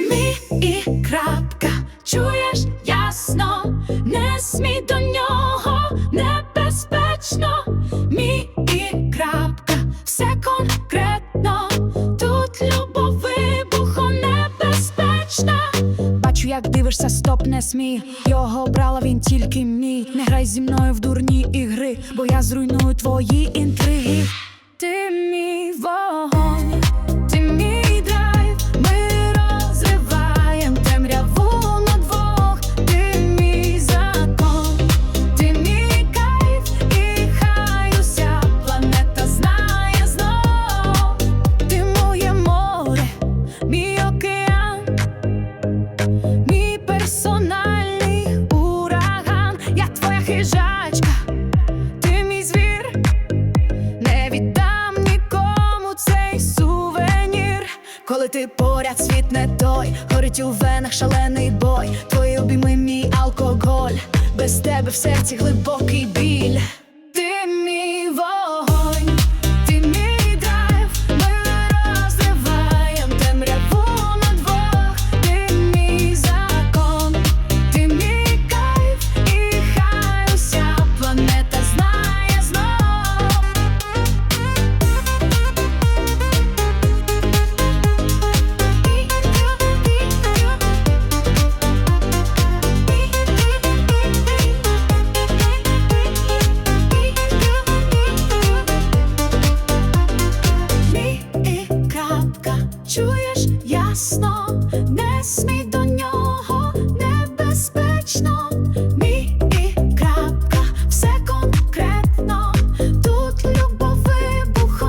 Мі і крапка, чуєш ясно, не смій до нього небезпечно. Мі і крапка, все конкретно. Тут любов вибуху небезпечна. Бачу, як дивишся, стоп, не смій. Його брала він тільки мій. Не грай зі мною в дурні ігри, бо я зруйную твої інтриги. Коли ти поряд, світ не той, горить у венах шалений бой. Твої обійми мій алкоголь, без тебе в серці глибокий біль. До нього небезпечно. Мі і крапка, все конкретно. Тут любов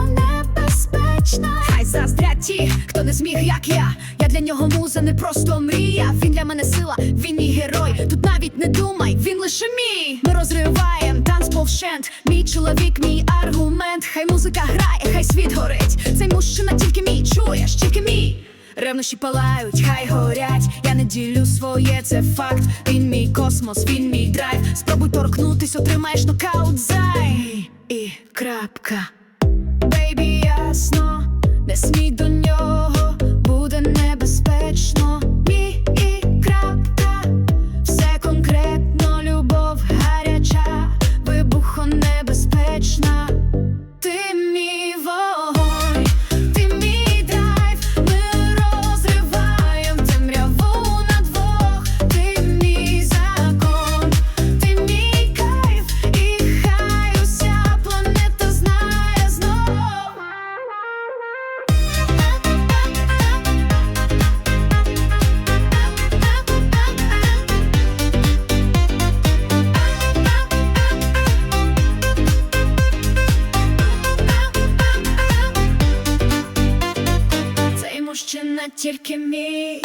небезпечна. Хай заздрять ті, хто не зміг, як я. Я для нього муза, не просто мрія. Він для мене сила, він мій герой. Тут навіть не думай, він лише мій. Ми розриваєм танцпол вщент. Мій чоловік, мій аргумент. Хай музика грає, хай світ горить. Цей мужчина тільки Ревнощі палають, хай горять. Я не ділю своє, це факт. Він мій космос, він мій драйв. Спробуй торкнутись, отримаєш нокаут зай. І крапка. Бейбі, ясно, не смій до мужчина тільки мій.